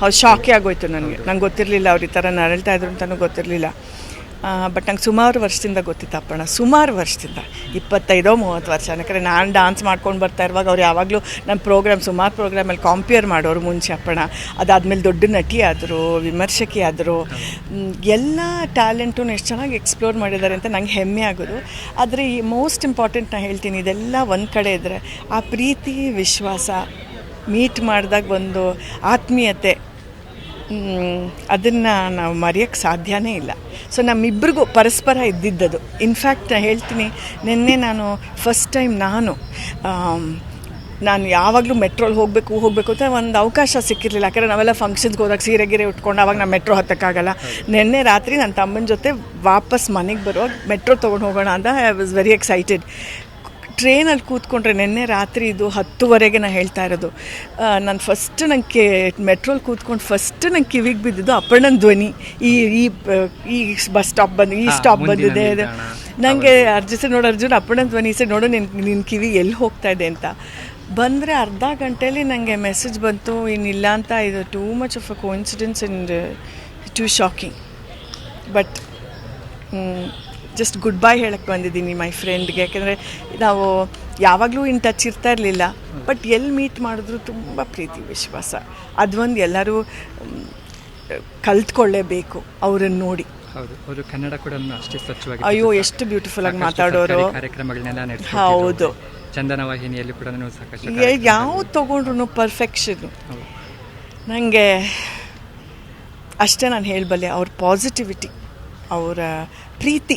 ಹೌದು ಶಾಕೇ ಆಗೋಯ್ತು ನನಗೆ. ನಂಗೆ ಗೊತ್ತಿರಲಿಲ್ಲ ಅವ್ರ ಈ ಥರ ನರಳ್ತಾ ಇದ್ರು ಅಂತಲೂ ಗೊತ್ತಿರಲಿಲ್ಲ. ಬಟ್ ನಂಗೆ ಸುಮಾರು ವರ್ಷದಿಂದ ಗೊತ್ತಿತ್ತು ಅಪ್ಪಣ್ಣ ಸುಮಾರು ವರ್ಷದಿಂದ ಇಪ್ಪತ್ತೈದೋ ಮೂವತ್ತು ವರ್ಷ. ಯಾಕಂದರೆ ನಾನು ಡಾನ್ಸ್ ಮಾಡ್ಕೊಂಡು ಬರ್ತಾ ಇರುವಾಗ ಅವ್ರು ಯಾವಾಗಲೂ ನಮ್ಮ ಪ್ರೋಗ್ರಾಮ್ ಸುಮಾರು ಪ್ರೋಗ್ರಾಮಲ್ಲಿ ಕಾಂಪಿಯರ್ ಮಾಡೋರು ಮುಂಚೆ ಅಪ್ಪಣ ಅದಾದಮೇಲೆ ದೊಡ್ಡ ನಟಿ ಆದರು ವಿಮರ್ಶಕಿ ಆದರು. ಎಲ್ಲ ಟ್ಯಾಲೆಂಟು ಎಷ್ಟು ಚೆನ್ನಾಗಿ ಎಕ್ಸ್ಪ್ಲೋರ್ ಮಾಡಿದ್ದಾರೆ ಅಂತ ನಂಗೆ ಹೆಮ್ಮೆ ಆಗೋದು. ಆದರೆ ಈ ಮೋಸ್ಟ್ ಇಂಪಾರ್ಟೆಂಟ್ ನಾನು ಹೇಳ್ತೀನಿ ಇದೆಲ್ಲ ಒಂದು ಕಡೆ ಇದ್ದರೆ ಆ ಪ್ರೀತಿ ವಿಶ್ವಾಸ ಮೀಟ್ ಮಾಡಿದಾಗ ಒಂದು ಆತ್ಮೀಯತೆ ಅದನ್ನು ನಾವು ಮರೆಯೋಕ್ಕೆ ಸಾಧ್ಯನೇ ಇಲ್ಲ. ಸೊ ನಮ್ಮಿಬ್ರಿಗೂ ಪರಸ್ಪರ ಇದ್ದಿದ್ದದು. ಇನ್ಫ್ಯಾಕ್ಟ್ ನಾನು ಹೇಳ್ತೀನಿ, ನಿನ್ನೆ ನಾನು ಫಸ್ಟ್ ಟೈಮ್ ನಾನು ನಾನು ಯಾವಾಗಲೂ ಮೆಟ್ರೋಲ್ಲಿ ಹೋಗಬೇಕು ಹೋಗಬೇಕು ಅಂತ ಒಂದು ಅವಕಾಶ ಸಿಕ್ಕಿರಲಿಲ್ಲ. ಯಾಕಂದರೆ ನಾವೆಲ್ಲ ಫಂಕ್ಷನ್ಸ್ಗೆ ಹೋದಾಗ ಸೀರೆ ಗೀರೆ ಉಟ್ಕೊಂಡು ಅವಾಗ ನಾನು ಮೆಟ್ರೋ ಹತ್ತಕ್ಕಾಗಲ್ಲ. ನಿನ್ನೆ ರಾತ್ರಿ ನನ್ನ ತಮ್ಮನ ಜೊತೆ ವಾಪಸ್ ಮನೆಗೆ ಬರುವಾಗ ಮೆಟ್ರೋ ತೊಗೊಂಡು ಹೋಗೋಣ ಅಂತ ಐ ವಾಸ್ ವೆರಿ ಎಕ್ಸೈಟೆಡ್ ಟ್ರೈನಲ್ಲಿ ಕೂತ್ಕೊಂಡ್ರೆ ನಿನ್ನೆ ರಾತ್ರಿ ಇದು ಹತ್ತುವರೆಗೆ ನಾನು ಹೇಳ್ತಾ ಇರೋದು. ನಾನು ಫಸ್ಟ್ ನಂಗೆ ಮೆಟ್ರೋಲ್ ಕೂತ್ಕೊಂಡು ಫಸ್ಟ್ ನಂಗೆ ಕಿವಿಗೆ ಬಿದ್ದಿದ್ದು ಅಪ್ಪಣ್ಣನ ಧ್ವನಿ. ಈ ಈ ಈ ಬಸ್ ಸ್ಟಾಪ್ ಬಂದು ಈ ಸ್ಟಾಪ್ ಬಂದಿದೆ ಅದು. ನನಗೆ ಸರ್ ನೋಡು ಅರ್ಜುನ್ ಅಪ್ಪಣ್ಣನ ಧ್ವನಿ ಸರ್ ನೋಡು ನಿನ್ನ ನಿನ್ನ ಕಿವಿ ಎಲ್ಲಿ ಹೋಗ್ತಾ ಇದೆ ಅಂತ. ಬಂದರೆ ಅರ್ಧ ಗಂಟೆಯಲ್ಲಿ ನನಗೆ ಮೆಸೇಜ್ ಬಂತು ಇನ್ನಿಲ್ಲ ಅಂತ ಇದು too much of a coincidence in too shocking but just good bye ಹೇಳಕ್ಕೆ ಬಂದಿದ್ದೀನಿ ಮೈ ಫ್ರೆಂಡ್ಗೆ ಯಾಕೆಂದರೆ ನಾವು ಯಾವಾಗಲೂ ಇನ್ ಟಚ್ ಇರ್ತಾ ಇರಲಿಲ್ಲ. ಬಟ್ ಎಲ್ಲಿ ಮೀಟ್ ಮಾಡಿದ್ರು ತುಂಬ ಪ್ರೀತಿ ವಿಶ್ವಾಸ. ಅದೊಂದು ಎಲ್ಲರೂ ಕಲ್ತ್ಕೊಳ್ಳೇಬೇಕು ಅವರನ್ನು ನೋಡಿ. ಹೌದು ಅವರು ಕನ್ನಡ ಕೂಡ ಅಷ್ಟೇ ಸ್ವಚ್ಛವಾಗಿ ಅಯ್ಯೋ ಎಷ್ಟು ಬ್ಯೂಟಿಫುಲ್ ಆಗಿ ಮಾತಾಡೋರು. ಕಾರ್ಯಕ್ರಮಗಳನ್ನೆಲ್ಲ ಹೌದು. ಚಂದನ ವಾಹಿನಿಯಲ್ಲಿ ಕೂಡ ಸಾಕಷ್ಟು ಯಾವ ತಗೊಂಡ್ರು ಪರ್ಫೆಕ್ಷನ್. ನನಗೆ ಅಷ್ಟೇ ನಾನು ಹೇಳಬಲ್ಲೆ ಅವ್ರ ಪಾಸಿಟಿವಿಟಿ ಅವರ ಪ್ರೀತಿ.